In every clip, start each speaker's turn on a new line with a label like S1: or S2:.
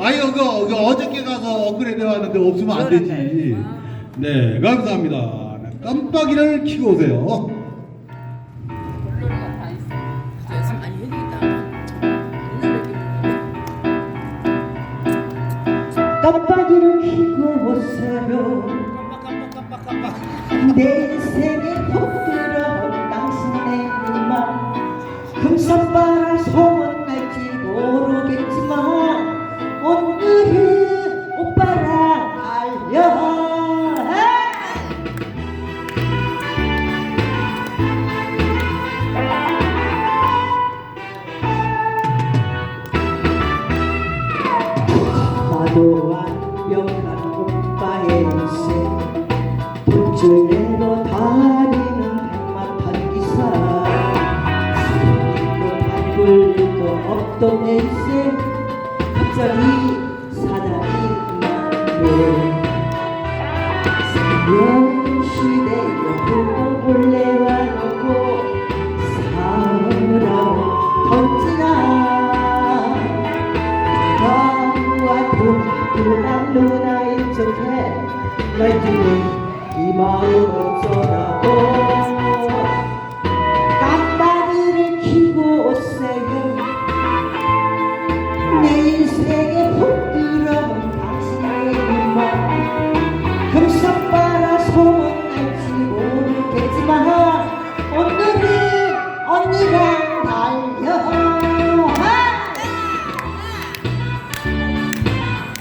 S1: 아니 그거, 그거 어저께 가서 업그레이드 해왔는데 없으면 안 되지. 네, 감사합니다. 네, 깜빡이를 켜고 오세요.
S2: 깜빡이를 켜고 오세요
S1: 깜빡 깜빡 깜빡 깜빡.
S2: 내 인생 완벽한 오빠의 인생. 돈줄내로 다니는 백마탄 기사. 도 밟을 일도 없던 내 인생. 갑자기 날뛰는 이 마음 어쩌라고 깜빡이를 켜고 오세요 내 인생에 훅 들어온 당신의 눈만 금속바라 소문날지 모르겠지만 오늘은 언니랑 달려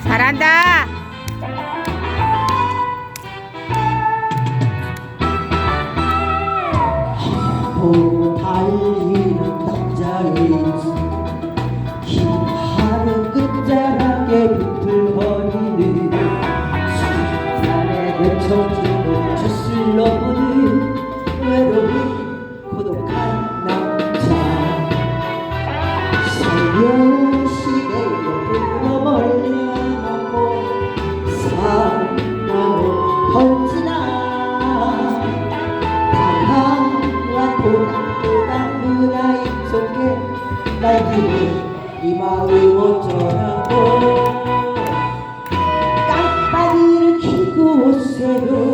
S3: 잘한다.
S2: 보고 달리는 남자인지 긴 하루 끝자락에 비틀거리는 순간에 내쳐지는 주슬러 속에 날뛰는 이 마음 어쩌라고. 깜빡이를 켜고
S1: 오세요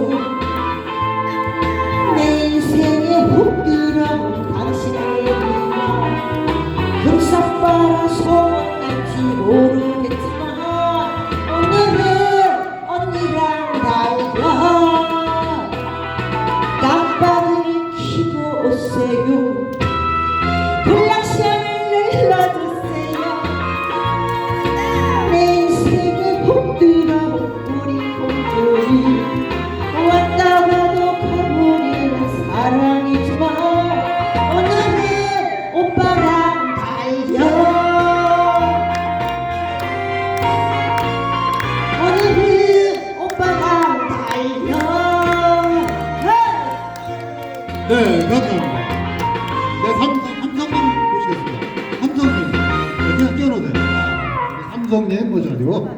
S1: 네, 삼성님 모셔가지고.